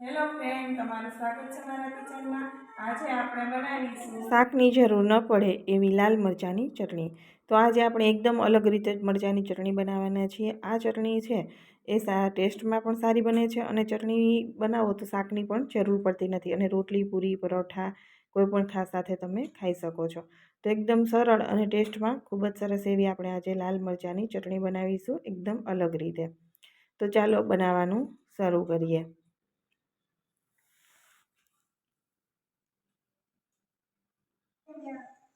Hello friend તમારું સ્વાગત છે મારા કિચનમાં. આજે આપણે બનાવીશું શાકની જરૂર ન પડે એવી લાલ મરચાંની ચટણી. તો આજે આપણે એકદમ અલગ રીતે મરચાંની ચટણી બનાવવાના છીએ. આ ચટણી છે એ સા ટેસ્ટમાં પણ સારી બને છે અને ચટણી બનાવો તો શાકની પણ જરૂર પડતી નથી અને રોટલી, પૂરી, પરોઠા કોઈ પણ ખાસ સાથે તમે ખાઈ શકો છો. તો એકદમ સરળ અને ટેસ્ટમાં ખૂબ જ સરસ એવી આપણે આજે લાલ મરચાંની ચટણી બનાવીશું એકદમ અલગ રીતે. તો ચાલો બનાવવાનું શરૂ કરીએ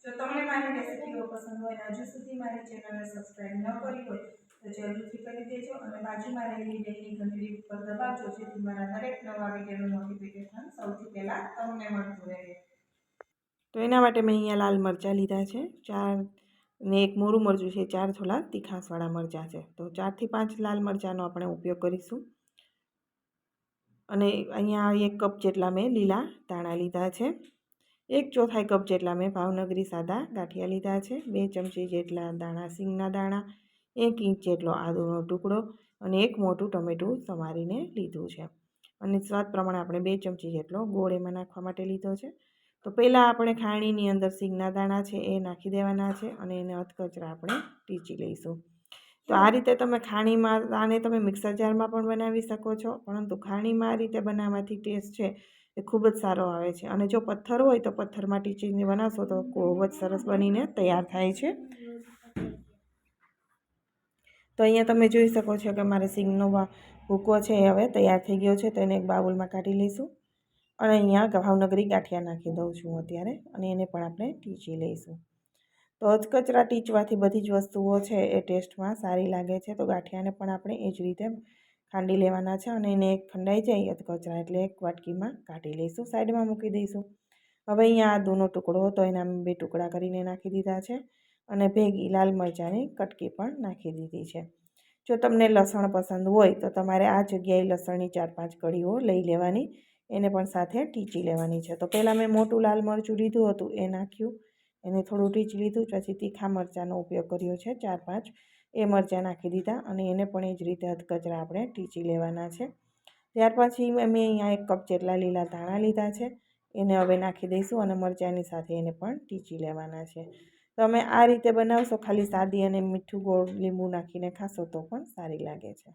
જો તમને મારી રેસિપીઓ પસંદ હોય અને હજુ સુધી મારી ચેનલને સબસ્ક્રાઈબ ન કરી હોય તો જરૂરથી કરી દેજો અને બાજુમાં રહેલી બેલની ઘંટડી ઉપર દબાવજો, જેથી મારા દરેક નવા વિડીયોનું નોટિફિકેશન સૌથી પહેલાં તમને મળતું રહે. તો એના માટે મેં અહીંયા લાલ મરચાં લીધા છે, ચાર ને એક મોરું મરચું છે, ચાર થોડા તીખાસવાળા મરચાં છે. તો ચારથી પાંચ લાલ મરચાંનો આપણે ઉપયોગ કરીશું. અને અહીંયા એક કપ જેટલા મેં લીલા ધાણા લીધા છે. એક ચોથાઈ કપ જેટલા મેં ભાવનગરી સાદા ગાંઠિયા લીધા છે, બે ચમચી જેટલા દાણા સિંગના દાણા, એક ઇંચ જેટલો આદુનો ટુકડો અને એક મોટું ટમેટું સમારીને લીધું છે. અને સ્વાદ પ્રમાણે આપણે બે ચમચી જેટલો ગોળ એમાં નાખવા માટે લીધો છે. તો પહેલાં આપણે ખાણીની અંદર સિંગના દાણા છે એ નાખી દેવાના છે અને એને અધકચરા આપણે ટીચી લઈશું. તો આ રીતે તમે ખાણીમાં આને તમે મિક્સર જારમાં પણ બનાવી શકો છો. પરંતુ ખાણીમાં આ રીતે બનાવવાથી ટેસ્ટ છે એ ખૂબ જ સારો આવે છે. અને જો પથ્થર હોય તો પથ્થરમાં ટીચીને બનાવશો તો ખૂબ જ સરસ બનીને તૈયાર થાય છે. તો અહીંયા તમે જોઈ શકો છો કે મારે સિંગનો ભૂકો છે એ હવે તૈયાર થઈ ગયો છે. તો એને એક બાઉલમાં કાઢી લઈશું. અને અહીંયા ભાવનગરી ગાંઠિયા નાખી દઉં છું અત્યારે. અને એને પણ આપણે ટીચી લઈશું. તો અધકચરા ટીચવાથી બધી જ વસ્તુઓ છે એ ટેસ્ટમાં સારી લાગે છે. તો ગાંઠિયાને પણ આપણે એ જ રીતે ખાંડી લેવાના છે અને એને ખંડાઈ જાય અધકચરા એટલે એક વાટકીમાં કાઢી લઈશું, સાઈડમાં મૂકી દઈશું. હવે અહીંયા આદુનો ટુકડો હતો, એના બે ટુકડા કરીને નાખી દીધા છે અને ભેગી લાલ મરચાંની કટકી પણ નાખી દીધી છે. જો તમને લસણ પસંદ હોય તો તમારે આ જગ્યાએ લસણની ચાર પાંચ કળીઓ લઈ લેવાની, એને પણ સાથે ટીચી લેવાની છે. તો પહેલાં મેં મોટું લાલ મરચું લીધું હતું, એ નાખ્યું. એને થોડું ટીચી લીધું પછી તીખા મરચાંનો ઉપયોગ કર્યો છે, ચાર પાંચ. એ મરચાં નાખી દીધા અને એને પણ એ જ રીતે હથકચરા આપણે ટીચી લેવાના છે. ત્યાર પછી મેં અહીંયા એક કપ જેટલા લીલા ધાણા લીધા છે. એને હવે નાખી દઈશું અને મરચાંની સાથે એને પણ ટીચી લેવાના છે. તમે આ રીતે બનાવશો, ખાલી સાદી અને મીઠું ગોળ લીંબુ નાખીને ખાશો તો પણ સારી લાગે છે.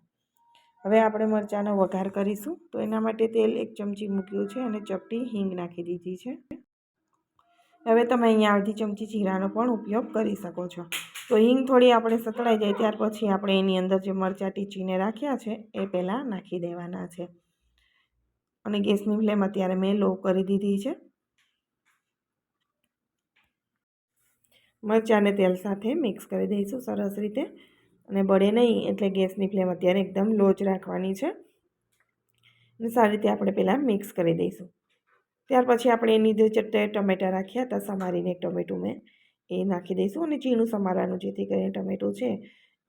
હવે આપણે મરચાંનો વઘાર કરીશું. તો એના માટે તેલ એક ચમચી મૂક્યું છે અને ચપટી હિંગ નાખી દીધી છે. હવે તમે અહીંયા અડધી ચમચી જીરાનો પણ ઉપયોગ કરી શકો છો. તો હિંગ થોડી આપણે સતળાઈ જાય ત્યાર પછી આપણે એની અંદર જે મરચાં, ટીચીને રાખ્યા છે, એ પહેલાં નાખી દેવાના છે. અને ગેસની ફ્લેમ અત્યારે મેં લો કરી દીધી છે. મરચાંને તેલ સાથે મિક્સ કરી દઈશું સરસ રીતે. અને બળે નહીં એટલે ગેસની ફ્લેમ અત્યારે એકદમ લો જ રાખવાની છે. અને સારી રીતે આપણે પહેલાં મિક્સ કરી દઈશું. ત્યાર પછી આપણે એની જે ટમેટાં રાખ્યા હતા સમારીને ટમેટું મેં, એ નાખી દઈશું અને ઝીણું સમારવાનું, જેથી કરીને ટમેટું છે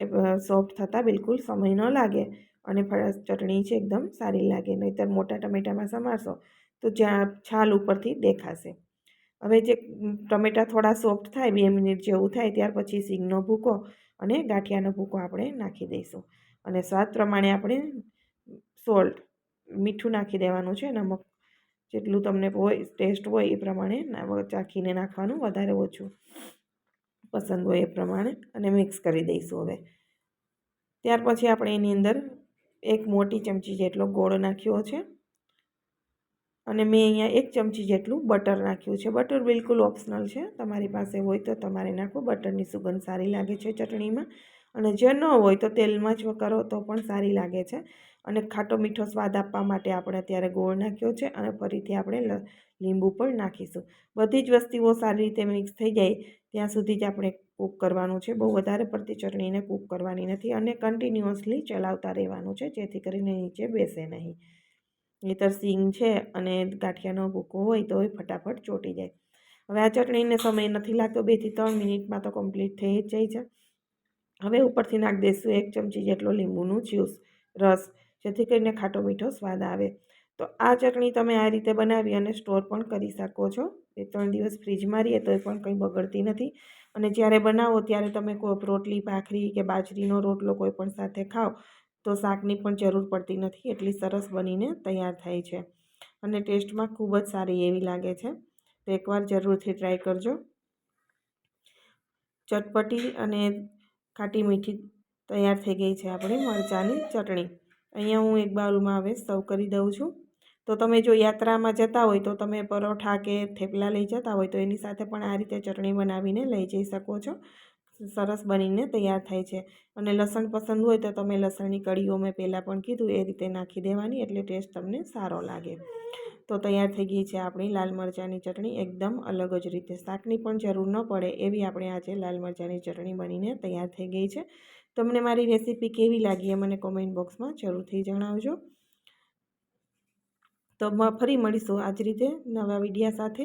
એ સોફ્ટ થતાં બિલકુલ સમય ન લાગે અને ચટણી છે એકદમ સારી લાગે, નહીંતર મોટા ટમેટામાં સમારશો તો જ્યાં છાલ ઉપરથી દેખાશે. હવે જે ટમેટાં થોડા સોફ્ટ થાય, બે મિનિટ જેવું થાય, ત્યાર પછી સિંગનો ભૂકો અને ગાંઠિયાનો ભૂકો આપણે નાખી દઈશું. અને સ્વાદ પ્રમાણે આપણે સોલ્ટ મીઠું નાખી દેવાનું છે નમક જેટલું તમને હોય ટેસ્ટ હોય એ પ્રમાણે ચાખીને નાખવાનું વધારે ઓછું પસંદ હોય એ પ્રમાણે અને મિક્સ કરી દઈશું હવે. ત્યાર પછી આપણે એની અંદર એક મોટી ચમચી જેટલો ગોળ નાખ્યો છે અને મેં અહીંયા એક ચમચી જેટલું બટર નાખ્યું છે. બટર બિલકુલ ઓપ્શનલ છે. તમારી પાસે હોય તો તમારે નાખો. બટરની સુગંધ સારી લાગે છે ચટણીમાં. અને જે ન હોય તો તેલમાં જ કરો તો પણ સારી લાગે છે. અને ખાટો મીઠો સ્વાદ આપવા માટે આપણે અત્યારે ગોળ નાખ્યો છે અને ફરીથી આપણે લીંબુ પણ નાખીશું. બધી જ વસ્તુઓ સારી રીતે મિક્સ થઈ જાય ત્યાં સુધી જ આપણે કૂક કરવાનું છે. બહુ વધારે પડતી ચટણીને કૂક કરવાની નથી અને કન્ટિન્યુઅસલી ચલાવતા રહેવાનું છે જેથી કરીને નીચે બેસે નહીં. નહીતર સિંગ છે અને ગાંઠિયાનો ભૂકો હોય તો એ ફટાફટ ચોટી જાય. હવે આ ચટણીને સમય નથી લાગતો, બેથી ત્રણ મિનિટમાં તો કમ્પ્લીટ થઈ જ જાય છે. હવે ઉપરથી નાખી દઈશું એક ચમચી જેટલો લીંબુનું જ્યુસ, રસ, જેથી કરીને ખાટો મીઠો સ્વાદ આવે. તો આ ચટણી તમે આ રીતે બનાવી અને સ્ટોર પણ કરી શકો છો. બે ત્રણ દિવસ ફ્રીજમાં રહીએ તો એ પણ કંઈ બગડતી નથી. અને જ્યારે બનાવો ત્યારે તમે કોઈ રોટલી, ભાખરી કે બાજરીનો રોટલો કોઈ પણ સાથે ખાઓ, તો શાકની પણ જરૂર પડતી નથી. એટલી સરસ બનીને તૈયાર થાય છે. અને ટેસ્ટમાં ખૂબ જ સારી એવી લાગે છે. તો એકવાર જરૂરથી ટ્રાય કરજો. ચટપટી અને ખાટી મીઠી તૈયાર થઈ ગઈ છે આપણી મરચાંની ચટણી. અહીંયા હું એક બાઉલમાં હવે સર્વ કરી દઉં છું. તો તમે જો યાત્રામાં જતા હોય તો તમે પરોઠા કે થેપલા લઈ જતા હોય તો એની સાથે પણ આ રીતે ચટણી બનાવીને લઈ જઈ શકો છો. સરસ બનીને તૈયાર થાય છે. અને લસણ પસંદ હોય તો તમે લસણની કળીઓ મેં પહેલાં પણ કીધું, એ રીતે નાખી દેવાની એટલે ટેસ્ટ તમને સારો લાગે. તો તૈયાર થઈ ગઈ છે આપણી લાલ મરચાંની ચટણી. એકદમ અલગ જ રીતે શાકની પણ જરૂર ન પડે એવી આપણે આજે લાલ મરચાંની ચટણી બનીને તૈયાર થઈ ગઈ છે. તમને મારી રેસીપી કેવી લાગી એ મને કોમેન્ટ બોક્સમાં જરૂરથી જણાવજો. તો ફરી મળીશું આ જ રીતે નવા વિડીયા સાથે.